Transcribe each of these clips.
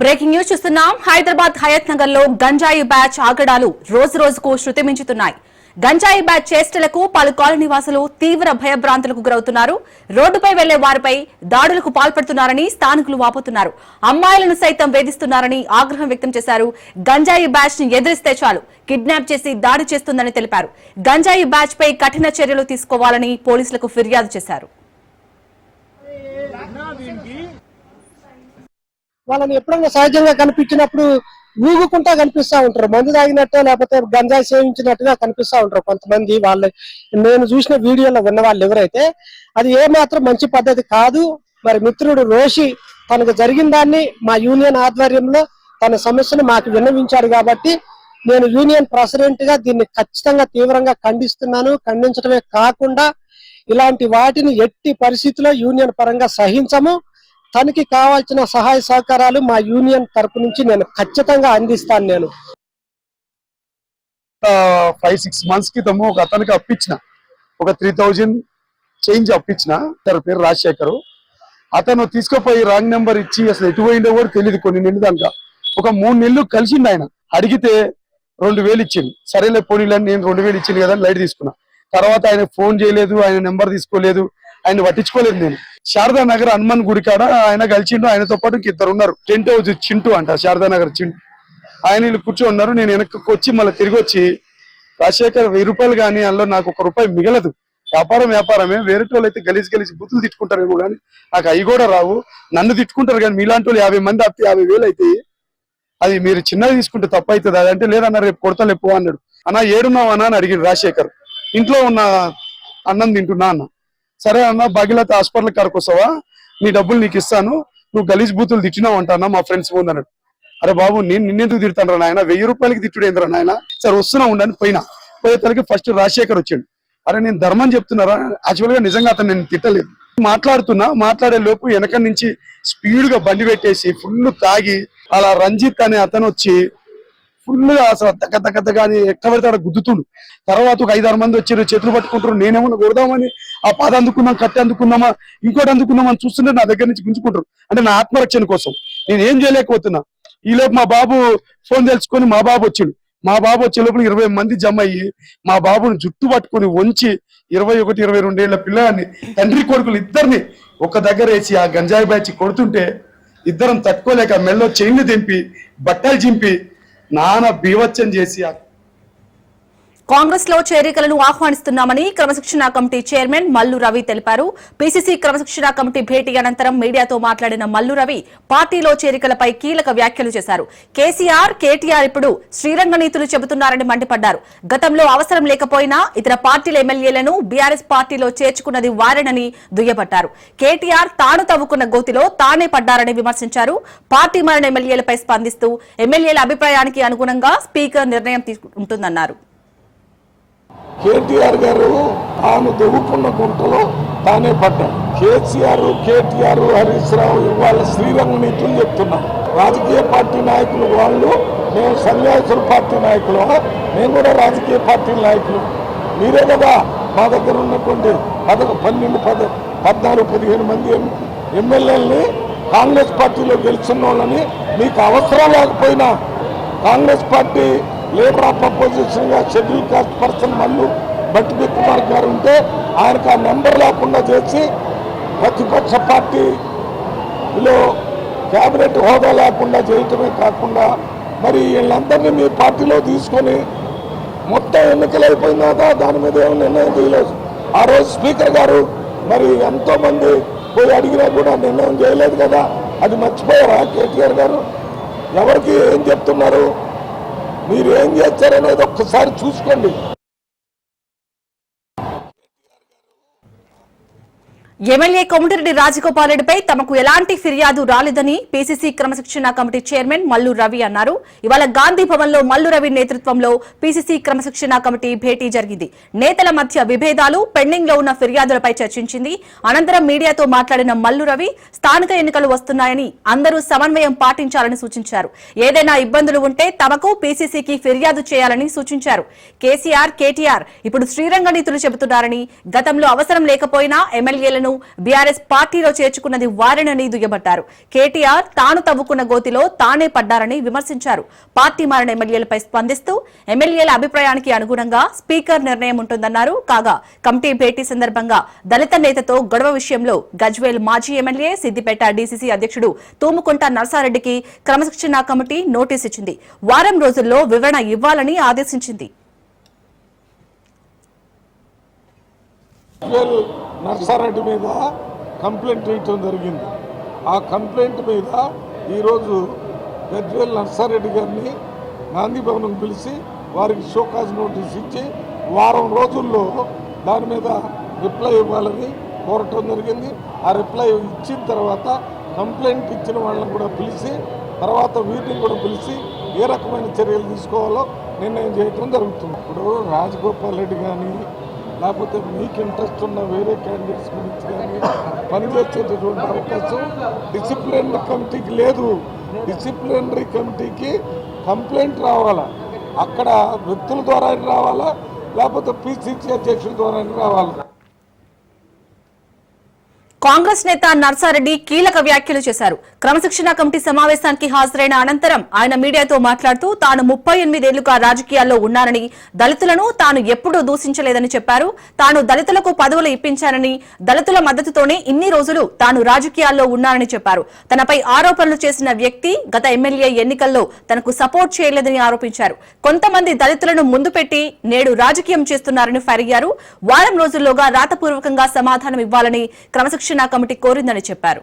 Breaking news చూస్తున్నాం. హైదరాబాద్ హయత్ నగర్లో గంజాయి బ్యాచ్ ఆగడాలు రోజు రోజుకు శృతి మించుతున్నాయి గంజాయి బ్యాచ్ చేష్టలకు పలు కాలనీ వాసులు తీవ్ర భయభ్రాంతులకు గురవుతున్నారు. రోడ్డుపై వెళ్ళే వారిపై దాడులకు పాల్పడుతున్నారని స్థానికులు వాపోతున్నారు. అమ్మాయిలను సైతం వేధిస్తున్నారని ఆగ్రహం వ్యక్తం చేశారు. గంజాయి బ్యాచ్ని ఎదిరిస్తే చాలు కిడ్నాప్ చేసి దాడి చేస్తుందని తెలిపారు. గంజాయి బ్యాచ్ పై కఠిన చర్యలు తీసుకోవాలని పోలీసులకు ఫిర్యాదు చేశారు. వాళ్ళని ఎప్పుడైనా సహజంగా కనిపించినప్పుడు ఊగుకుంటా కనిపిస్తా ఉంటారు. మందు తాగినట్టు లేకపోతే గంజాయి సేవించినట్టుగా కనిపిస్తా ఉంటారు కొంతమంది వాళ్ళు. నేను చూసిన వీడియోలో విన్న వాళ్ళు ఎవరైతే అది ఏ మాత్రం మంచి పద్ధతి కాదు. మరి మిత్రుడు రోషి తనకు జరిగిన దాన్ని మా యూనియన్ ఆధ్వర్యంలో తన సమస్యను మాకు విన్నవించాడు కాబట్టి నేను యూనియన్ ప్రెసిడెంట్గా దీన్ని ఖచ్చితంగా తీవ్రంగా ఖండిస్తున్నాను. ఖండించడమే కాకుండా ఇలాంటి వాటిని ఎట్టి పరిస్థితిలో యూనియన్ పరంగా సహించము. తనకి కావాల్సిన సహాయ సహకారాలు మా యూనియన్ తరపు నుంచి నేను ఖచ్చితంగా అందిస్తాను నేను. ఫైవ్ సిక్స్ మంత్స్ క్రితము ఒక అతనికి అప్పించిన ఒక త్రీ థౌజండ్ చేంజ్ అప్పించిన తన పేరు రాజశేఖర్. అతను తీసుకుపోయి రాంగ్ నెంబర్ ఇచ్చి అసలు ఎటు పోయిందో కూడా తెలియదు కొన్ని నెలలు దాకా ఒక మూడు నెలలు కలిసిండు ఆయన. అడిగితే రెండు వేలు ఇచ్చింది సరేలే పోనీలని నేను రెండు వేలు ఇచ్చింది కదా లైట్ తీసుకున్నా. తర్వాత ఆయన ఫోన్ చేయలేదు ఆయన నెంబర్ తీసుకోలేదు. ఆయన పట్టించుకోలేదు నేను. శారదా నగర్ హనుమాన్ గుడి కాడ ఆయన కలిసిండు ఆయనతో పాటు ఇంక ఇద్దరు ఉన్నారు. టెంట్ హౌస్ చింటూ అంట శారదా నగర్ చింటూ. ఆయన వీళ్ళు కూర్చొని ఉన్నారు నేను వెనక్కి వచ్చి మళ్ళీ తిరిగి వచ్చి రాజశేఖర్ వెయ్యి రూపాయలు కానీ అందులో నాకు ఒక రూపాయి మిగలదు. వ్యాపారం వ్యాపారమే. వేరే వాళ్ళు అయితే గలీజ్ గలిసి బుద్ధులు తిట్టుకుంటారేమో కానీ నాకు అవి కూడా రావు. నన్ను తిట్టుకుంటారు కానీ మీలాంటి వాళ్ళు యాభై మంది అప్పితే యాభై వేలు అయితే అది మీరు చిన్నది తీసుకుంటే తప్పు అవుతుంది అది అంటే లేదన్న రేపు కొడతా లేపు అన్నాడు. అన్న ఏడున్నావు అన్న అని అడిగిండు రాజశేఖర్. ఇంట్లో ఉన్న అన్నం తింటున్నా అన్న. సరే అన్న భాగ్యలత హాస్పిటల్ కాడికి వస్తావా? నీ డబ్బులు నీకు ఇస్తాను. నువ్వు గలీజ్ బూతులు తిట్టినావు అంటానా మా ఫ్రెండ్స్ ముందు అన్నాడు. అరే బాబు నేను నిన్నెందుకు తిడతాను రా నాయన? వెయ్యి రూపాయలకి తిట్టుడు ఏంద్రా నాయన? సరే వస్తున్నా ఉండని పోయినా. పోయేతలకి ఫస్ట్ రాజశేఖర్ వచ్చాడు. అరే నేను ధర్మం చెప్తున్నారా? యాక్చువల్గా నిజంగా అతను నేను తిట్టలేదు. మాట్లాడుతున్నా మాట్లాడే లోపు వెనక నుంచి స్పీడ్గా బండి పెట్టేసి ఫుల్ తాగి అలా రంజిత్ అనే అతను వచ్చి ఫుల్గా అసలు తగ్గ తగ్గ తగ్గ అని ఎక్కడ పడితే గుద్దుతుండు. తర్వాత ఒక ఐదారు మంది వచ్చారు చేతులు పట్టుకుంటారు నేనేమన్నా కొడదామని? ఆ పాద అందుకున్నాం కట్టె అందుకున్నామా ఇంకోటి అందుకున్నామా అని చూస్తుంటే నా దగ్గర నుంచి గుంజుకుంటారు. అంటే నా ఆత్మరక్షణ కోసం. నేను ఏం చేయలేకపోతున్నా. ఈలోపు మా బాబు ఫోన్ తెలుసుకొని మా బాబు వచ్చిండు. మా బాబు వచ్చే లోపల ఇరవై మంది జమ అయ్యి మా బాబుని జుట్టు పట్టుకొని వంచి ఇరవై ఒకటి ఇరవై రెండేళ్ళ పిల్లగాన్ని తండ్రి కొడుకులు ఇద్దరిని ఒక దగ్గర వేసి ఆ గంజాయి బ్యాచ్ కొడుతుంటే ఇద్దరం తట్టుకోలేక మెల్లో చైన్లు దింపి బట్టలు చింపి నాన్న బీవచ్చం చేసి కాంగ్రెస్లో చేరికలను ఆహ్వానిస్తున్నామని క్రమశిక్షణ కమిటీ చైర్మన్ మల్లు రవి తెలిపారు. పీసీసీ క్రమశిక్షణ కమిటీ భేటీ అనంతరం మీడియాతో మాట్లాడిన మల్లు రవి పార్టీలో చేరికలపై కీలక వ్యాఖ్యలు చేశారు. కేసీఆర్ కేటీఆర్ ఇప్పుడు శ్రీరంగ నీతులు చెబుతున్నారని మండిపడ్డారు. గతంలో అవసరం లేకపోయినా ఇతర పార్టీల ఎమ్మెల్యేలను బీఆర్ఎస్ పార్టీలో చేర్చుకున్నది వారేనని దుయ్యబట్టారు. కేటీఆర్ తాను తవ్వుకున్న గోతిలో తానే పడ్డారని విమర్శించారు. పార్టీ మారిన ఎమ్మెల్యేలపై స్పందిస్తూ ఎమ్మెల్యేల అభిప్రాయానికి అనుగుణంగా స్పీకర్ నిర్ణయం తీసుకుంటుందన్నారు. కేటీఆర్ గారు తాను దొవ్వుకున్న గుంటలో తానే పడ్డాడు. కేసీఆర్ కేటీఆర్ హరీష్ రావు ఇవాళ శ్రీరంగ నీతులు చెప్తున్నాం రాజకీయ పార్టీ నాయకులు వాళ్ళు మేము సన్యాసుల పార్టీ నాయకులు మేము కూడా రాజకీయ పార్టీ నాయకులు. మీరే కదా మా దగ్గర ఉన్నటువంటి పద పన్నెండు పద పద్నాలుగు పదిహేను మంది ఎమ్మెల్యేలని కాంగ్రెస్ పార్టీలో గెలిచిన వాళ్ళని మీకు అవసరం లేకపోయినా Congress party labour of అపోజిషన్గా scheduled caste person Mallu Bhatti Kumar garu ఉంటే ఆయనకు ఆ నెంబర్ లేకుండా చేసి ప్రతిపక్ష పార్టీలో క్యాబినెట్ హోదా లేకుండా చేయటమే కాకుండా మరి వీళ్ళందరినీ మీ పార్టీలో తీసుకొని మొత్తం ఎన్నికలు అయిపోయిన తర్వాత దాని మీద ఏమో నిర్ణయం చేయలేదు. ఆ రోజు స్పీకర్ గారు మరి ఎంతో మంది పోయి అడిగినా కూడా నిర్ణయం చేయలేదు కదా. అది మర్చిపోయారా కేటీఆర్ గారు? ఎవరికి ఏం చెప్తున్నారు? మీరు ఏం చేస్తారనేది ఒక్కసారి చూసుకోండి. ఎమ్మెల్యే కోమటిరెడ్డి రాజగోపాల్ రెడ్డిపై తమకు ఎలాంటి ఫిర్యాదు రాలేదని పీసీసీ క్రమశిక్షణ కమిటీ చైర్మన్ మల్లు రవి అన్నారు. ఇవాళ గాంధీ భవన్లో మల్లు రవి నేతృత్వంలో పీసీసీ క్రమశిక్షణ కమిటీ భేటీ జరిగింది. నేతల మధ్య విభేదాలు పెండింగ్లో ఉన్న ఫిర్యాదులపై చర్చించింది. అనంతరం మీడియాతో మాట్లాడిన మల్లు రవి స్థానిక ఎన్నికలు వస్తున్నాయని అందరూ సమన్వయం పాటించాలని సూచించారు. ఏదైనా ఇబ్బందులు ఉంటే తమకు పీసీసీకి ఫిర్యాదు చేయాలని సూచించారు. కేసీఆర్ కేటీఆర్ ఇప్పుడు శ్రీరంగ నీతులు చెబుతున్నారని గతంలో అవసరం లేకపోయినా ఎమ్మెల్యేలను దళితులను బీఆర్ఎస్ పార్టీలో చేర్చుకున్నది వారేనని దుయ్యబట్టారు కేటీఆర్ తాను తవ్వుకున్న గోతిలో తానే పడ్డారని విమర్శించారు. పార్టీ మారిన ఎమ్మెల్యేలపై స్పందిస్తూ ఎమ్మెల్యేల అభిప్రాయానికి అనుగుణంగా స్పీకర్ నిర్ణయం ఉంటుందన్నారు. కాగా కమిటీ భేటీ సందర్భంగా దళిత నేతతో గొడవ విషయంలో గజ్వేల్ మాజీ ఎమ్మెల్యే సిద్దిపేట డీసీసీ అధ్యక్షుడు తూముకుంట నరసారెడ్డికి క్రమశిక్షణ కమిటీ నోటీస్ ఇచ్చింది. వారం రోజుల్లో వివరణ ఇవ్వాలని ఆదేశించింది. నర్సారెడ్డి మీద కంప్లైంట్ వేయటం జరిగింది. ఆ కంప్లైంట్ మీద ఈరోజు గజ్వేల్ నర్సారెడ్డి గారిని గాంధీ భవన్కు పిలిచి వారికి షోకాజ్ నోటీస్ ఇచ్చి వారం రోజుల్లో దాని మీద రిప్లై ఇవ్వాలని కోరటం జరిగింది. ఆ రిప్లై ఇచ్చిన తర్వాత కంప్లైంట్ ఇచ్చిన వాళ్ళని కూడా పిలిచి తర్వాత వీటిని కూడా పిలిచి ఏ రకమైన చర్యలు తీసుకోవాలో నిర్ణయం చేయటం జరుగుతుంది. ఇప్పుడు రాజగోపాల్ రెడ్డి కానీ లేకపోతే మీకు ఇంట్రెస్ట్ ఉన్న వేరే క్యాండిడేట్స్ గురించి కానీ పనిచేసేటటువంటి అవకాశం డిసిప్లినరీ కమిటీకి లేదు. డిసిప్లినరీ కమిటీకి కంప్లైంట్ రావాలా? అక్కడ వ్యక్తుల ద్వారా రావాలా? లేకపోతే పిసిసి అధ్యక్షుల ద్వారా రావాలా? కాంగ్రెస్ నేత నర్సారెడ్డి కీలక వ్యాఖ్యలు చేశారు. క్రమశిక్షణ కమిటీ సమావేశానికి హాజరైన అనంతరం ఆయన మీడియాతో మాట్లాడుతూ తాను ముప్పై ఎనిమిదేళ్ళుగా రాజకీయాల్లో ఉన్నానని దళితులను తాను ఎప్పుడూ దూషించలేదని చెప్పారు. తాను దళితులకు పదవులు ఇప్పించానని దళితుల మద్దతుతోనే ఇన్ని రోజులు తాను రాజకీయాల్లో ఉన్నానని చెప్పారు. తనపై ఆరోపణలు చేసిన వ్యక్తి గత ఎమ్మెల్యే ఎన్నికల్లో తనకు సపోర్ట్ చేయలేదని ఆరోపించారు. కొంతమంది దళితులను ముందు పెట్టి నేడు రాజకీయం చేస్తున్నారని ఫైర్ వారం రోజుల్లోగా రాతపూర్వకంగా సమాధానం ఇవ్వాలని క్రమశిక్షణ కమిటీ కోరిందని చెప్పారు.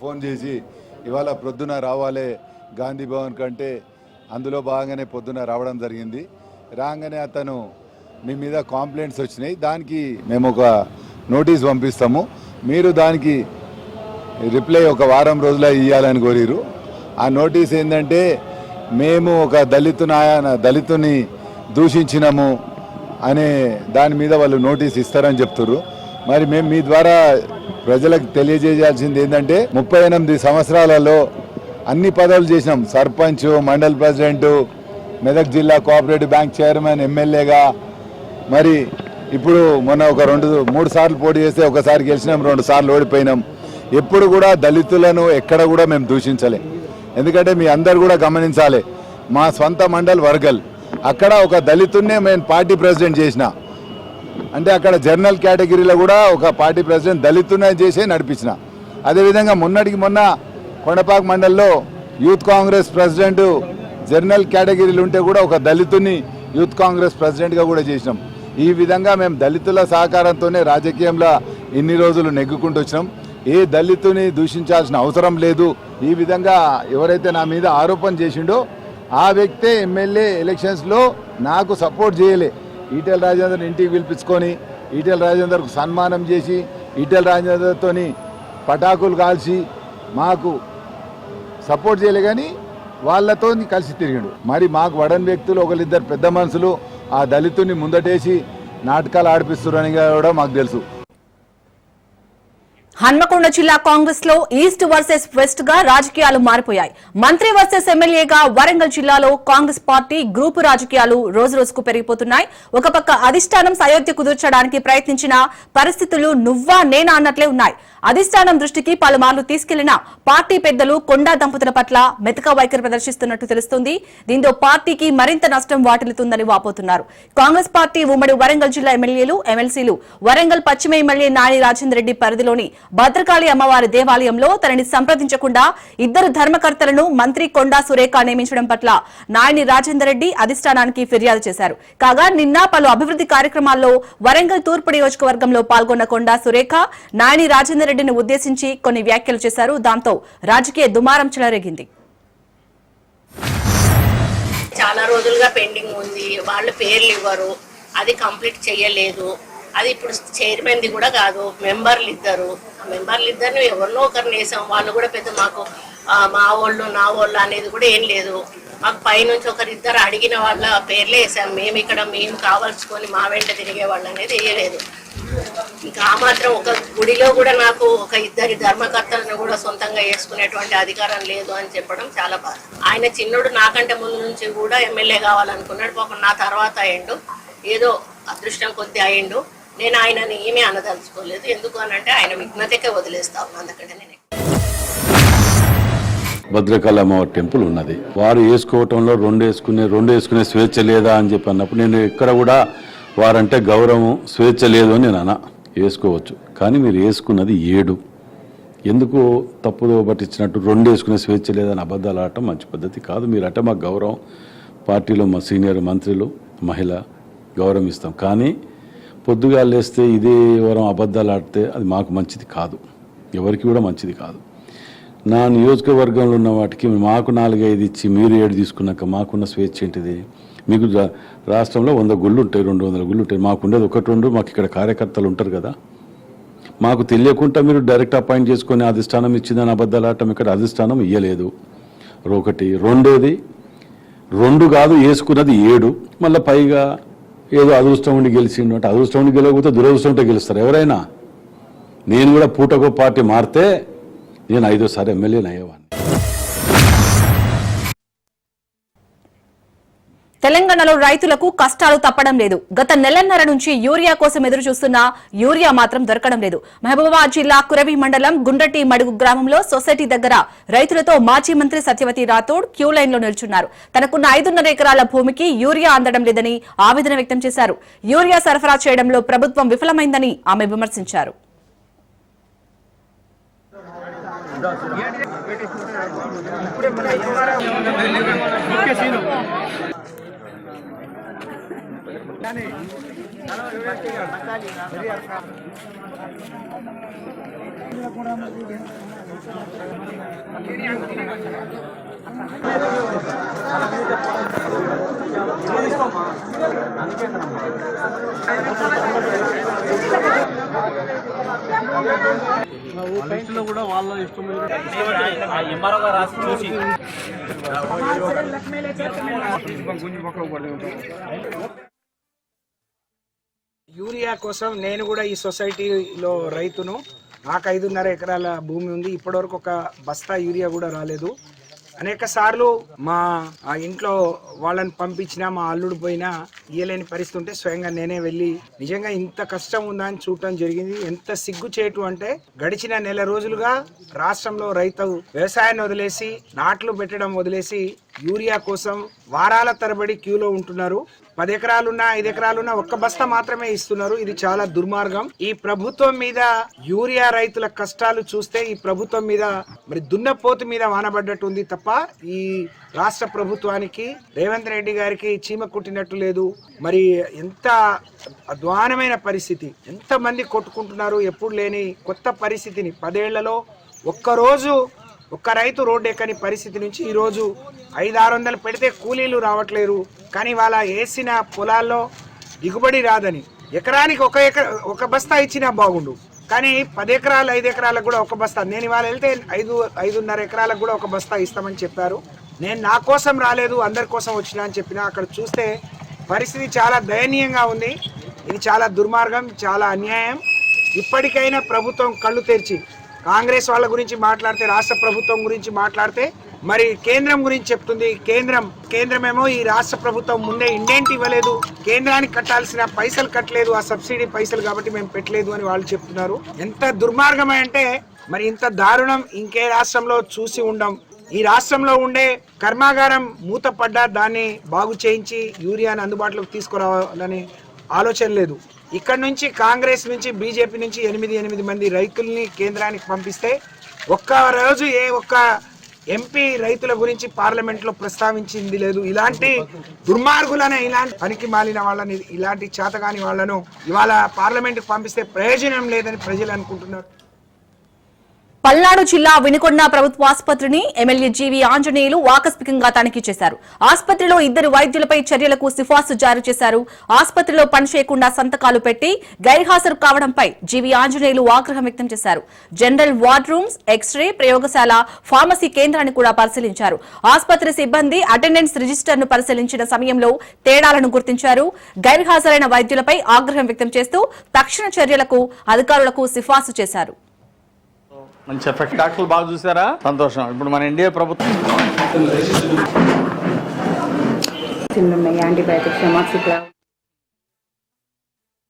ఫోన్ చేసి ఇవాళ ప్రొద్దున రావాలే గాంధీ భవన్ కంటే అందులో భాగంగానే పొద్దున రావడం జరిగింది. రాగానే అతను మీ మీద కాంప్లైంట్స్ వచ్చినాయి. దానికి మేము ఒక నోటీస్ పంపిస్తాము. మీరు దానికి రిప్లై ఒక వారం రోజుల ఇవ్వాలని కోరిరు. ఆ నోటీస్ ఏంటంటే మేము ఒక దళితు నాయ దళితుని దూషించినాము అనే దాని మీద వాళ్ళు నోటీస్ ఇస్తారని చెప్తున్నారు మరి మేము మీ ద్వారా ప్రజలకు తెలియజేయాల్సింది ఏంటంటే ముప్పై ఎనిమిది సంవత్సరాలలో అన్ని పదవులు చేసినాం. సర్పంచ్ మండల్ ప్రెసిడెంట్ మెదక్ జిల్లా కోఆపరేటివ్ బ్యాంక్ చైర్మన్ ఎమ్మెల్యేగా. మరి ఇప్పుడు మొన్న ఒక రెండు మూడు సార్లు పోటీ చేస్తే ఒకసారి గెలిచినాం రెండు సార్లు ఓడిపోయినాం. ఎప్పుడు కూడా దళితులను ఎక్కడ కూడా మేము దూషించలే. ఎందుకంటే మీ అందరు కూడా గమనించాలి మా సొంత మండల్ వర్గల్. అక్కడ ఒక దళితున్నే మేము పార్టీ ప్రెసిడెంట్ చేసినా. అంటే అక్కడ జర్నల్ కేటగిరీలో కూడా ఒక పార్టీ ప్రెసిడెంట్ దళితునే చేసే నడిపించిన. అదేవిధంగా మొన్నటికి మొన్న కొండపాక మండల్లో యూత్ కాంగ్రెస్ ప్రెసిడెంట్ జర్నల్ కేటగిరీలు ఉంటే కూడా ఒక దళితుని యూత్ కాంగ్రెస్ ప్రెసిడెంట్గా కూడా చేసినాం. ఈ విధంగా మేము దళితుల సహకారంతోనే రాజకీయంలో ఇన్ని రోజులు నెగ్గుకుంటూ వచ్చినాం. ఏ దళితుని దూషించాల్సిన అవసరం లేదు. ఈ విధంగా ఎవరైతే నా మీద ఆరోపణ చేసిండో ఆ వ్యక్తే ఎమ్మెల్యే ఎలక్షన్స్లో నాకు సపోర్ట్ చేయలే. ఈటెల రాజేందర్ని ఇంటికి పిలిపించుకొని ఈటెల రాజేందర్కు సన్మానం చేసి ఈటెల రాజేందర్తోని పటాకులు కాల్చి మాకు సపోర్ట్ చేయలే కానీ వాళ్ళతో కలిసి తిరిగాడు. మరి మాకు వడని వ్యక్తులు ఒకరిద్దరు పెద్ద మనుషులు ఆ దళితుని ముందటేసి నాటకాలు ఆడిపిస్తున్నారని కూడా మాకు తెలుసు. హన్మకొండ జిల్లా కాంగ్రెస్లో ఈస్ట్ వర్సెస్ వెస్ట్గా రాజకీయాలు మారిపోయాయి. మంత్రి వర్సెస్ ఎమ్మెల్యేగా వరంగల్ జిల్లాలో కాంగ్రెస్ పార్టీ గ్రూపు రాజకీయాలు రోజు రోజుకు పెరిగిపోతున్నాయి. ఒక పక్క అధిష్టానం సయోధ్య కుదుర్చడానికి ప్రయత్నించిన పరిస్థితులు నువ్వా నేనా అన్నట్లే ఉన్నాయి. అధిష్టానం దృష్టికి పలుమార్లు తీసుకెళ్ళిన పార్టీ పెద్దలు కొండా దంపతుల పట్ల మెతక వైఖరి ప్రదర్శిస్తున్నట్టు తెలుస్తుంది. దీంతో పార్టీకి మరింత నష్టం వాటిల్లుతుందని వాపోతున్నారు. కాంగ్రెస్ పార్టీ ఉమ్మడి వరంగల్ జిల్లా ఎమ్మెల్యేలు ఎమ్మెల్సీలు వరంగల్ పశ్చిమ ఎమ్మెల్యే నాని రాజేందర్ రెడ్డి పరిధిలోని భద్రకాళి అమ్మవారి దేవాలయంలో తనని సంప్రదించకుండా ఇద్దరు ధర్మకర్తలను మంత్రి కొండా సురేఖ నియమించడం పట్ల నాయని రాజేందర్ రెడ్డి అధిష్టానానికి ఫిర్యాదు చేశారు. కాగా నిన్న పలు అభివృద్ధి కార్యక్రమాల్లో వరంగల్ తూర్పు నియోజకవర్గంలో పాల్గొన్న కొండా సురేఖ నాయని రాజేందర్ రెడ్డిని ఉద్దేశించి కొన్ని వ్యాఖ్యలు చేశారు. దాంతో రాజకీయ దుమారం చెలరేగింది. చాలా రోజులుగా పెండింగ్ ఉంది. వాళ్ళు పేర్లు ఇవ్వరు. అది కంప్లీట్ చేయలేదు. అది ఇప్పుడు చైర్మన్ది కూడా కాదు మెంబర్లు ఇద్దరు ఆ మెంబర్లు ఇద్దరిని ఎవరినో ఒకరిని వేసాం. వాళ్ళు కూడా పెద్ద మాకు మా వాళ్ళు నా వాళ్ళు అనేది కూడా ఏం లేదు. మాకు పైనుంచి ఒకరిద్దరు అడిగిన వాళ్ళ పేర్లే వేసాం. మేము ఇక్కడ మేము కావాల్సుకొని మా వెంట తిరిగే వాళ్ళు అనేది వేయలేదు ఇంకా ఆ మాత్రం ఒక గుడిలో కూడా నాకు ఒక ఇద్దరి ధర్మకర్తలను కూడా సొంతంగా వేసుకునేటువంటి అధికారం లేదు అని చెప్పడం చాలా బాధ. ఆయన చిన్నోడు నాకంటే ముందు నుంచి కూడా ఎమ్మెల్యే కావాలనుకున్నాడు. పాపం నా తర్వాత అయ్యిండు. ఏదో అదృష్టం కొద్ది అయ్యిండు. నేను ఆయనని ఏమీ అనదలుచుకోలేదు. ఎందుకు అనంటే ఆయన విఘ్నతకే వదిలేస్తా ఉన్నాను అందుకని నేను. భద్రకాళమ్మ టెంపుల్ ఉన్నది. వారు వేసుకోవటంలో రెండు వేసుకునే రెండు వేసుకునే స్వేచ్ఛ లేదా అని చెప్పి అన్నప్పుడు నేను ఎక్కడ కూడా వారంటే గౌరవం స్వేచ్ఛ లేదు అని నేను అన వేసుకోవచ్చు. కానీ మీరు వేసుకున్నది ఏడు. ఎందుకు తప్పుదో పట్టించినట్టు రెండు వేసుకునే స్వేచ్ఛ లేదని అబద్ధాలు ఆడటం మంచి పద్ధతి కాదు. మీరు అంటే మా గౌరవం. పార్టీలో మా సీనియర్ మంత్రులు మహిళ గౌరవం ఇస్తాం. కానీ పొద్దుగా లేస్తే ఇదే వరం అబద్ధాలు ఆడితే అది మాకు మంచిది కాదు. ఎవరికి కూడా మంచిది కాదు. నా నియోజకవర్గంలో ఉన్న వాటికి మాకు నాలుగైదు ఇచ్చి మీరు ఏడు తీసుకున్నాక మాకున్న స్వేచ్ఛ ఏంటిది? మీకు రా- రాష్ట్రంలో వంద గుళ్ళు ఉంటాయి రెండు వందల గుళ్ళు ఉంటాయి. మాకు ఉండేది ఒకటి రెండు మాకు ఇక్కడ కార్యకర్తలు ఉంటారు కదా. మాకు తెలియకుండా మీరు డైరెక్ట్ అపాయింట్ చేసుకొని అధిష్టానం ఇచ్చిందని అబద్ధాలు ఆడటం ఇక్కడ అధిష్టానం ఇయ్యలేదు. ఒకటి. రెండోది రెండు కాదు వేసుకున్నది ఏడు. మళ్ళీ పైగా ఏదో అదృష్టం ఉండి గెలిచిండు అంటే అదృష్టం ఉండి గెలవకపోతే దురదృష్టం ఉంటే గెలుస్తారు. ఎవరైనా? నేను కూడా పూటకో పార్టీ మారితే నేను ఐదోసారి ఎమ్మెల్యేని అయ్యేవాడిని. తెలంగాణలో రైతులకు కష్టాలు తప్పడం లేదు. గత నెలన్నర నుంచి యూరియా కోసం ఎదురు చూస్తున్న యూరియా మాత్రం దొరకడం లేదు. మహబూబాబాద్ జిల్లా కురవి మండలం గుండ్రటి మడుగు గ్రామంలో సొసైటీ దగ్గర రైతులతో మాజీ మంత్రి సత్యవతి రాథోడ్ క్యూ లైన్లో నిల్చున్నారు. తనకున్న ఐదున్నర ఎకరాల భూమికి యూరియా అందడం లేదని ఆవేదన వ్యక్తం చేశారు. యూరియా సరఫరా చేయడంలో ప్రభుత్వం విఫలమైందని ఆమె విమర్శించారు. పరీక్షలో కూడా వాళ్ళ ఇష్టం ఎంఆర్ఓ రాసి యూరియా కోసం నేను కూడా ఈ సొసైటీలో రైతును. నాకు ఐదున్నర ఎకరాల భూమి ఉంది. ఇప్పటివరకు ఒక బస్తా యూరియా కూడా రాలేదు. అనేక సార్లు మా ఇంట్లో వాళ్ళని పంపించినా మా అల్లుడు పోయినా ఇయ్యలేని పరిస్థితి ఉంటే స్వయంగా నేనే వెళ్ళి నిజంగా ఇంత కష్టం ఉందా అని చూడటం జరిగింది. ఎంత సిగ్గు చేయటం అంటే గడిచిన నెల రోజులుగా రాష్ట్రంలో రైతు వ్యవసాయాన్ని వదిలేసి నాట్లు పెట్టడం వదిలేసి యూరియా కోసం వారాల తరబడి క్యూలో ఉంటున్నారు. పది ఎకరాలున్నా ఐదు ఎకరాలున్నా ఒక్క బస్తా మాత్రమే ఇస్తున్నారు. ఇది చాలా దుర్మార్గం. ఈ ప్రభుత్వం మీద యూరియా రైతుల కష్టాలు చూస్తే ఈ ప్రభుత్వం మీద మరి దున్నపోతు మీద వానబడ్డట్టుంది తప్ప ఈ రాష్ట్ర ప్రభుత్వానికి రేవంత్ రెడ్డి గారికి చీమ కుట్టినట్టు లేదు. మరి ఎంత అధ్వానమైన పరిస్థితి. ఎంతమంది కొట్టుకుంటున్నారు ఎప్పుడు లేని కొత్త పరిస్థితిని. పదేళ్ళలో ఒక్కరోజు ఒక్క రైతు రోడ్డు ఎక్కని పరిస్థితి నుంచి ఈరోజు ఐదు ఆరు వందలు పెడితే కూలీలు రావట్లేరు. కానీ వాళ్ళ వేసిన పొలాల్లో దిగుబడి రాదని. ఎకరానికి ఒక ఎకర ఒక బస్తా ఇచ్చినా బాగుండు. కానీ పది ఎకరాలు ఐదు ఎకరాలకు కూడా ఒక బస్తా. నేను ఇవాళ వెళ్తే ఐదు ఐదున్నర ఎకరాలకు కూడా ఒక బస్తా ఇస్తామని చెప్పారు. నేను నా కోసం రాలేదు అందరి కోసం వచ్చినా అని చెప్పిన. అక్కడ చూస్తే పరిస్థితి చాలా దయనీయంగా ఉంది. ఇది చాలా దుర్మార్గం చాలా అన్యాయం. ఇప్పటికైనా ప్రభుత్వం కళ్ళు తెరిచి కాంగ్రెస్ వాళ్ళ గురించి మాట్లాడితే రాష్ట్ర ప్రభుత్వం గురించి మాట్లాడితే మరి కేంద్రం గురించి చెప్తుంది. కేంద్రం కేంద్రమేమో ఈ రాష్ట్ర ప్రభుత్వం ముందే ఇండేంటి ఇవ్వలేదు. కేంద్రానికి కట్టాల్సిన పైసలు కట్టలేదు. ఆ సబ్సిడీ పైసలు కాబట్టి మేము పెట్టలేదు అని వాళ్ళు చెప్తున్నారు. ఎంత దుర్మార్గమే అంటే మరి ఇంత దారుణం ఇంకే రాష్ట్రంలో చూసి ఉండం. ఈ రాష్ట్రంలో ఉండే కర్మాగారం మూతపడ్డా దాన్ని బాగు చేయించి యూరియాని అందుబాటులోకి తీసుకురావాలని ఆలోచన లేదు. ఇక్కడ నుంచి కాంగ్రెస్ నుంచి బీజేపీ నుంచి ఎనిమిది ఎనిమిది మంది రైతుల్ని కేంద్రానికి పంపిస్తే ఒక్క రోజు ఏ ఒక్క ఎంపీ రైతుల గురించి పార్లమెంట్లో ప్రస్తావించింది లేదు. ఇలాంటి దుర్మార్గులనే ఇలాంటి పనికి మాలిన వాళ్ళని ఇలాంటి చేతగాని వాళ్ళను ఇవాళ పార్లమెంట్ పంపిస్తే ప్రయోజనం లేదని ప్రజలు అనుకుంటున్నారు. పల్నాడు జిల్లా వినుకొండ ప్రభుత్వ ఆసుపత్రిని ఎమ్మెల్యే జీవి ఆంజనేయులు ఆకస్మికంగా తనిఖీ చేశారు. ఆసుపత్రిలో ఇద్దరు వైద్యులపై చర్యలకు సిఫార్సు జారీ చేశారు. ఆసుపత్రిలో పనిచేయకుండా సంతకాలు పెట్టి గైర్హాజరు కావడంపై జీవి ఆంజనేయులు ఆగ్రహం వ్యక్తం చేశారు. General ward rooms x ray ప్రయోగశాల ఫార్మసీ కేంద్రాన్ని కూడా పరిశీలించారు. ఆసుపత్రి సిబ్బంది అటెండెన్స్ రిజిస్టర్ను పరిశీలించిన సమయంలో తేడాలను గుర్తించారు. గైర్హాజరైన వైద్యులపై ఆగ్రహం వ్యక్తం చేస్తూ తక్షణ చర్యలకు అధికారులకు సిఫార్సు చేశారు. మంచి ఎఫెక్ట్ డాక్టర్లు బాగా చూసారా? సంతోషం. ఇప్పుడు మన ఎన్డీఏ ప్రభుత్వం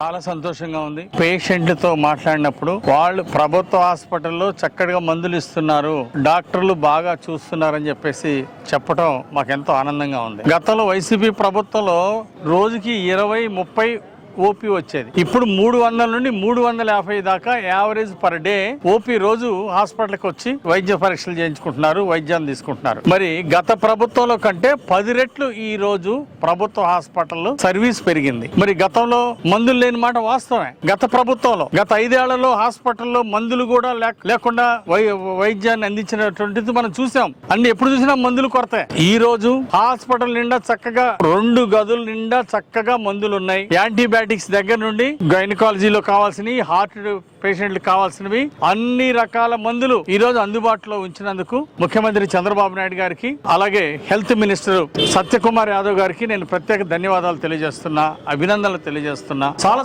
చాలా సంతోషంగా ఉంది. పేషెంట్లతో మాట్లాడినప్పుడు వాళ్ళు ప్రభుత్వ హాస్పిటల్లో చక్కగా మందులు ఇస్తున్నారు. డాక్టర్లు బాగా చూస్తున్నారని చెప్పేసి చెప్పడం మాకెంతో ఆనందంగా ఉంది. గతంలో వైసీపీ ప్రభుత్వంలో రోజుకి ఇరవై ముప్పై ఓపీ వచ్చేది. ఇప్పుడు మూడు వందల నుండి మూడు వందల యాభై దాకా యావరేజ్ పర్ డే ఓపీ రోజు హాస్పిటల్కి వచ్చి వైద్య పరీక్షలు చేయించుకుంటున్నారు వైద్యాన్ని తీసుకుంటున్నారు. మరి గత ప్రభుత్వంలో కంటే పది రెట్లు ఈ రోజు ప్రభుత్వ హాస్పిటల్లో సర్వీస్ పెరిగింది. మరి గతంలో మందులు లేని మాట వాస్తవమే. గత ప్రభుత్వంలో గత ఐదేళ్ళలో హాస్పిటల్లో మందులు కూడా లేకుండా వై- వైద్యాన్ని అందించినటువంటిది మనం చూసాం. అన్ని ఎప్పుడు చూసినా మందులు కొరతే. ఈ రోజు హాస్పిటల్ నిండా చక్కగా రెండు గదుల నిండా చక్కగా మందులు ఉన్నాయి యాంటీబయాటిక్స్ దగ్గర నుండి గైనకాలజీలో కావాల్సినవి హార్ట్ పేషెంట్లు కావాల్సినవి అన్ని రకాల మందులు ఈ రోజు అందుబాటులో ఉంచినందుకు ముఖ్యమంత్రి చంద్రబాబు నాయుడు గారికి అలాగే హెల్త్ మినిస్టర్ సత్యకుమార్ యాదవ్ గారికి నేను ప్రత్యేక ధన్యవాదాలు తెలియజేస్తున్నా అభినందనలు తెలియజేస్తున్నా. చాలా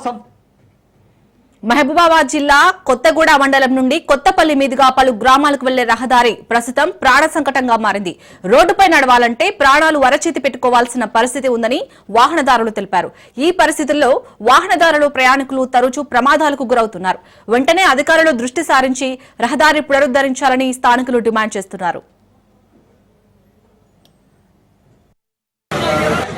మహబూబాబాద్ జిల్లా కొత్తగూడ మండలం నుండి కొత్తపల్లి మీదుగా పలు గ్రామాలకు వెళ్ళే రహదారి ప్రస్తుతం ప్రాణ సంకటంగా మారింది. రోడ్డుపై నడవాలంటే ప్రాణాలు వరచేతి పెట్టుకోవాల్సిన పరిస్థితి ఉందని వాహనదారులు తెలిపారు. ఈ పరిస్థితుల్లో వాహనదారులు ప్రయాణికులు తరచూ ప్రమాదాలకు గురవుతున్నారు. వెంటనే అధికారులు దృష్టి సారించి రహదారి పునరుద్దరించాలని స్థానికులు డిమాండ్ చేస్తున్నారు.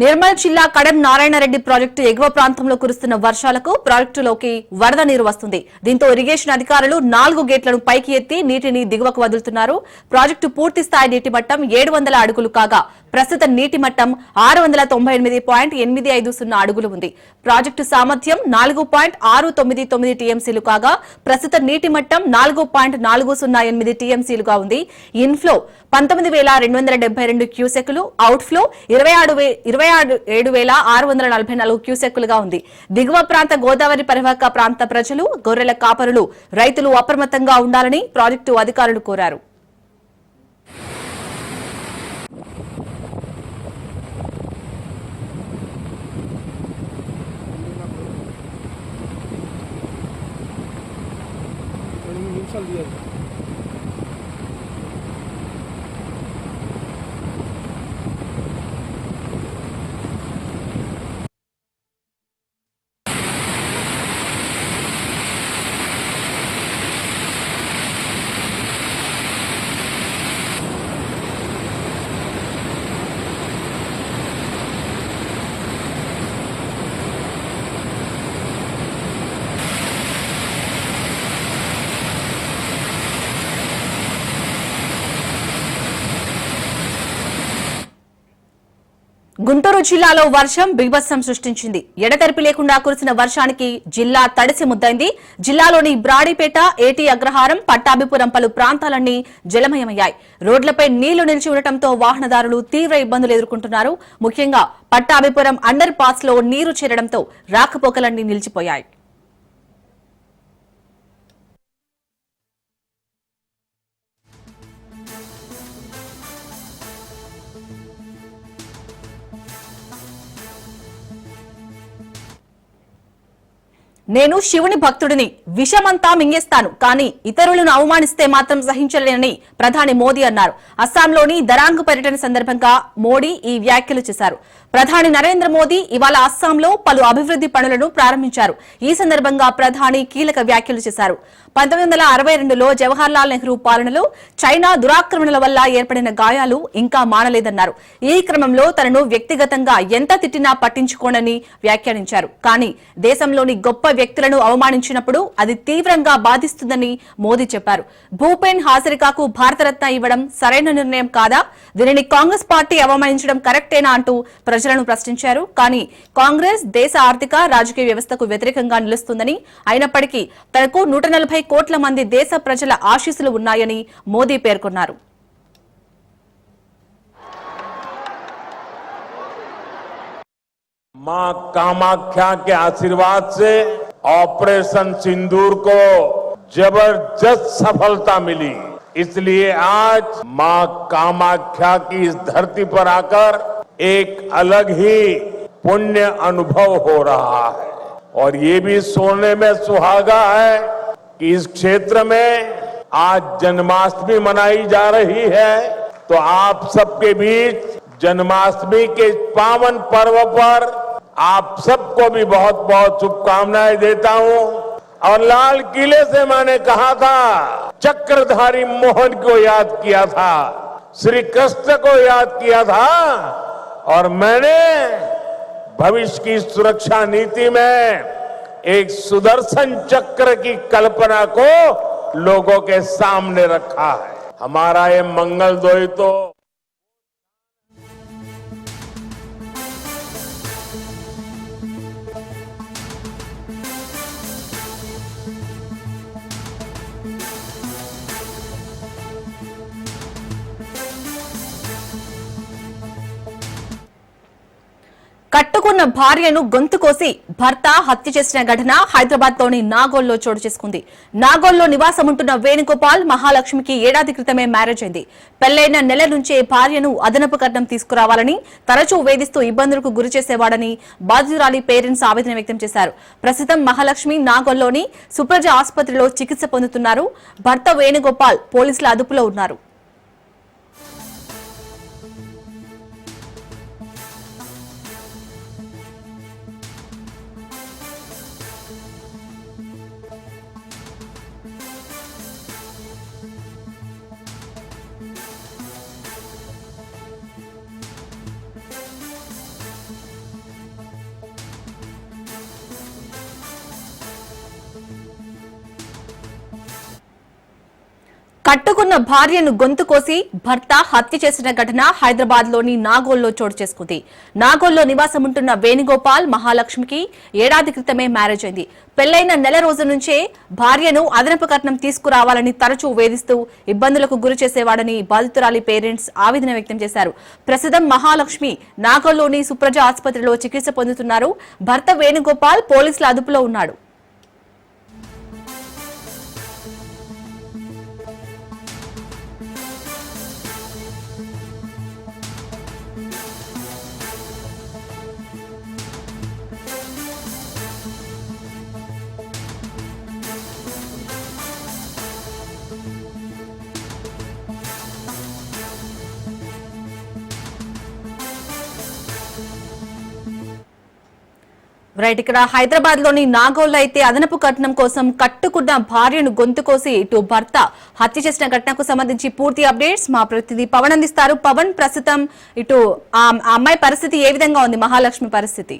నిర్మల్ జిల్లా కడెం నారాయణరెడ్డి ప్రాజెక్టు ఎగువ ప్రాంతంలో కురుస్తున్న వర్షాలకు ప్రాజెక్టులోకి వరద నీరు వస్తుంది. దీంతో ఇరిగేషన్ అధికారులు నాలుగు గేట్లను పైకి ఎత్తి నీటిని దిగువకు వదులుతున్నారు. ప్రాజెక్టు పూర్తి స్థాయి నీటి మట్టం ఏడు వందల అడుగులు కాగా ప్రస్తుత నీటి మట్టం ఆరు వందల తొంభై ఎనిమిది పాయింట్ ఎనిమిది ఐదు సున్నా అడుగులు ఉంది. ప్రాజెక్టు సామర్థ్యం నాలుగు పాయింట్ ఆరు తొమ్మిది తొమ్మిది టీఎంసీలు కాగా ప్రస్తుత నీటి మట్టం నాలుగు పాయింట్ నాలుగు సున్నా ఎనిమిది టీఎంసీలుగా ఉంది. ఇన్ఫ్లో పంతొమ్మిది వేల రెండు వందల డెబ్బై రెండు క్యూసెక్లు అవుట్ఫ్లో ఇరవై ఆరు ఇరవై ఆరు ఏడు వేల ఆరు వందల నలభై నాలుగు క్యూసెక్కులుగా ఉంది. దిగువ ప్రాంత గోదావరి పరివాహక ప్రాంత ప్రజలు గొర్రెల కాపరులు రైతులు అప్రమత్తంగా ఉండాలని ప్రాజెక్టు అధికారులు కోరారు. சொல்லியிருக்கோம் గుంటూరు జిల్లాలో వర్షం బీభత్సం సృష్టించింది. ఎడతెరిపి లేకుండా కురిసిన వర్షానికి జిల్లా తడిసి ముద్దైంది. జిల్లాలోని బ్రాడీపేట ఏటీ అగ్రహారం పట్టాభిపురం పలు ప్రాంతాలన్నీ జలమయమయ్యాయి. రోడ్లపై నీళ్ళు నిలిచి ఉండటంతో వాహనదారులు తీవ్ర ఇబ్బందులు ఎదుర్కొంటున్నారు. ముఖ్యంగా పట్టాభిపురం అండర్ పాస్లో నీరు చేరడంతో రాకపోకలన్నీ నిలిచిపోయాయి. నేను శివుని భక్తుడిని విషమంతా మింగేస్తాను కానీ ఇతరులను అవమానిస్తే మాత్రం సహించలేనని ప్రధాని మోదీ అన్నారు. అస్సాంలోని దరాంగ్ పర్యటన సందర్భంగా మోడీ ఈ వ్యాఖ్యలు చేశారు. ప్రధాని నరేంద్ర మోదీ ఇవాళ అస్సాంలో పలు అభివృద్ధి పనులను ప్రారంభించారు. ఈ సందర్భంగా ప్రధాని కీలక వ్యాఖ్యలు చేశారు. పంతొమ్మిది వందల అరవై రెండులో జవహర్లాల్ నెహ్రూ పాలనలో చైనా దురాక్రమణల వల్ల ఏర్పడిన గాయాలు ఇంకా మానలేదన్నారు. ఈ క్రమంలో తనను వ్యక్తిగతంగా ఎంత తిట్టినా పట్టించుకోనని వ్యాఖ్యానించారు. కానీ దేశంలోని గొప్ప వ్యక్తులను అవమానించినప్పుడు అది తీవ్రంగా బాధిస్తుందని మోదీ చెప్పారు. భూపేన్ హాజరికాకు భారతరత్న ఇవ్వడం సరైన నిర్ణయం కాదా? దీనిని కాంగ్రెస్ పార్టీ అవమానించడం కరెక్టేనా అంటూ ప్రజలను ప్రశ్నించారు కానీ కాంగ్రెస్ దేశ ఆర్థిక రాజకీయ వ్యవస్థకు వ్యతిరేకంగా నిలుస్తుందని అయినప్పటికీ తనకు నూట నలభై కోట్ల మంది దేశ ప్రజల ఆశీస్సులు ఉన్నాయని మోదీ పేర్కొన్నారు मां कामाख्या के आशीर्वाद से ऑपरेशन सिंदूर को जबरदस्त सफलता मिली इसलिए आज मां कामाख्या की इस धरती पर आकर एक अलग ही पुण्य अनुभव हो रहा है। और ये भी सोने में सुहागा है कि इस क्षेत्र में आज जन्माष्टमी मनाई जा रही है। तो आप सबके बीच जन्माष्टमी के पावन पर्व पर आप सबको भी बहुत बहुत शुभकामनाएँ देता हूँ। और लाल किले से मैंने कहा था, चक्रधारी मोहन को याद किया था श्री कृष्ण को याद किया था और मैंने भविष्य की सुरक्षा नीति में एक सुदर्शन चक्र की कल्पना को लोगों के सामने रखा है। हमारा ये मंगल दो तो కట్టుకున్న భార్యను గొంతు కోసి భర్త హత్య చేసిన ఘటన హైదరాబాద్లోని నాగోల్లో చోటు చేసుకుంది. నాగోల్లో నివాసం ఉంటున్న వేణుగోపాల్ మహాలక్ష్మికి ఏడాది క్రితమే మ్యారేజ్ అయింది. పెళ్ళైన నెల నుంచే భార్యను అదనపు కట్నం తీసుకురావాలని తరచూ వేధిస్తూ ఇబ్బందులకు గురి చేసేవాడని బాధితురాలి పేరెంట్స్ ఆవేదన వ్యక్తం చేశారు. ప్రస్తుతం మహాలక్ష్మి నాగోల్లోని సుప్రజ ఆసుపత్రిలో చికిత్స పొందుతున్నారు. భర్త వేణుగోపాల్ పోలీసుల అదుపులో ఉన్నారు. కట్టుకున్న భార్యను గొంతు కోసి భర్త హత్య చేసిన ఘటన హైదరాబాద్లోని నాగోల్లో చోటు చేసుకుంది. నాగోల్లో నివాసం ఉంటున్న వేణుగోపాల్ మహాలక్ష్మికి ఏడాది క్రితమే మ్యారేజ్ అయింది. పెళ్ళైన నెల రోజుల నుంచే భార్యను అదనపు కట్నం తీసుకురావాలని తరచూ వేధిస్తూ ఇబ్బందులకు గురి చేసేవాడని బాధితురాలి పేరెంట్స్ ఆవేదన వ్యక్తం చేశారు. ప్రస్తుతం మహాలక్ష్మి నాగోల్లోని సుప్రజ ఆసుపత్రిలో చికిత్స పొందుతున్నారు. భర్త వేణుగోపాల్ పోలీసుల అదుపులో ఉన్నాడు. రైట్ ఇక్కడ హైదరాబాద్లోని నాగోల్ అయితే అదనపు కట్నం కోసం కట్టుకున్న భార్యను గొంతు కోసి ఇటు భర్త హత్య చేసిన ఘటనకు సంబంధించి పూర్తి అప్డేట్స్ మా ప్రతినిధి పవన్ అందిస్తారు. పవన్ ప్రస్తుతం ఇటు ఆ ఆ అమ్మాయి పరిస్థితి ఏ విధంగా ఉంది? మహాలక్ష్మి పరిస్థితి.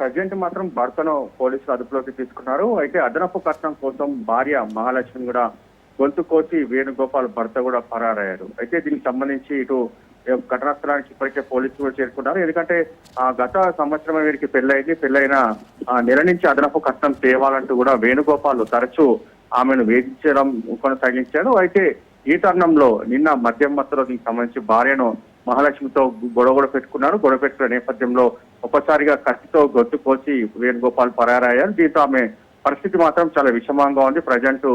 ప్రజెంట్ మాత్రం భర్తను పోలీసులు అదుపులోకి తీసుకున్నారు. అయితే అదనపు కట్నం కోసం భార్య మహాలక్ష్మి కూడా గొంతు కోసి వేణుగోపాల్ భర్త కూడా పరారయ్యారు. అయితే దీనికి సంబంధించి ఇటు ఘటనా స్థలానికి ఇప్పటికే పోలీసులు కూడా చేరుకున్నారు. ఎందుకంటే ఆ గత సంవత్సరం వీరికి పెళ్ళైంది పెళ్ళైన ఆ నెల నుంచి అదనపు కష్టం తేవాలంటూ కూడా వేణుగోపాల్ తరచూ ఆమెను వేధించడం కొనసాగించాడు. అయితే ఈ తరుణంలో నిన్న మద్యం మత్తులో దీనికి సంబంధించి భార్యను మహాలక్ష్మితో గొడవ కూడా పెట్టుకున్నారు. గొడవ పెట్టుకున్న నేపథ్యంలో ఒక్కసారిగా కత్తితో గొంతు కోసి వేణుగోపాల్ పరారయ్యారు. దీంతో ఆమె పరిస్థితి మాత్రం చాలా విషమంగా ఉంది. ప్రజెంట్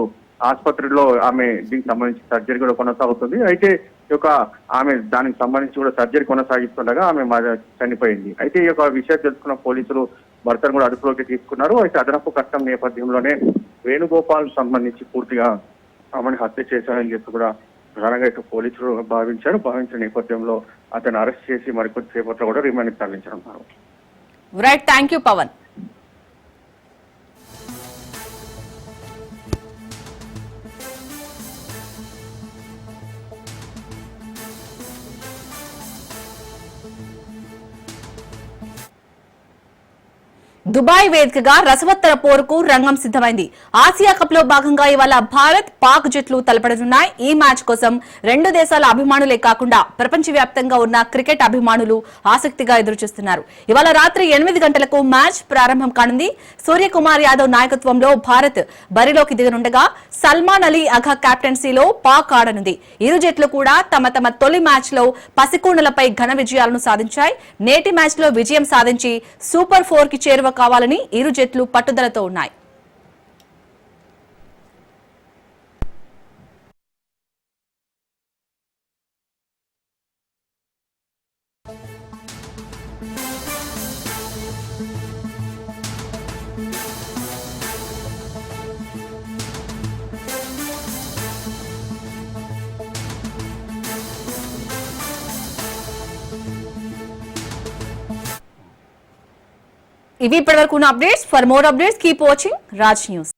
ఆసుపత్రిలో ఆమె దీనికి సంబంధించి సర్జరీ కూడా కొనసాగుతుంది. అయితే యొక్క ఆమె దానికి సంబంధించి కూడా సర్జరీ కొనసాగిస్తుండగా ఆమె చనిపోయింది. అయితే ఈ యొక్క విషయం తెలుసుకున్న పోలీసులు భర్తను కూడా అదుపులోకి తీసుకున్నారు. అయితే అదనపు కష్టం నేపథ్యంలోనే వేణుగోపాల్ సంబంధించి పూర్తిగా ఆమెను హత్య చేశారని చెప్పి కూడా ప్రధానంగా ఇటు పోలీసులు భావించారు. భావించిన నేపథ్యంలో అతను అరెస్ట్ చేసి మరికొద్ది సేపట్లో కూడా remand తరలించనున్నారు. Right thank you Pawan Dubai వేదికగా రసవత్తర పోరుకు రంగం సిద్ధమైంది. ఆసియా కప్లో భాగంగా ఇవాళ భారత్ పాక్ జట్లు తలపడనున్నాయి. ఈ మ్యాచ్ కోసం రెండు దేశాల అభిమానులే కాకుండా ప్రపంచవ్యాప్తంగా ఉన్న క్రికెట్ అభిమానులు ఆసక్తిగా ఎదురుచూస్తున్నారు. ఇవాళ రాత్రి ఎనిమిది గంటలకు మ్యాచ్ ప్రారంభం కానుంది. సూర్యకుమార్ యాదవ్ నాయకత్వంలో భారత్ బరిలోకి దిగనుండగా సల్మాన్ అలీ అఘా కెప్టెన్సీలో పాక్ ఆడనుంది. ఇరు జట్లు కూడా తమ తమ తొలి మ్యాచ్లో పసికూణలపై ఘన విజయాలను సాధించాయి. నేటి మ్యాచ్లో విజయం సాధించి సూపర్ ఫోర్కి చేరువ కావాలని ఇరు జట్లు పట్టుదలతో ఉన్నాయి. ఇవి ఇప్పటివరకు ఉన్న updates for more updates keep watching Raj news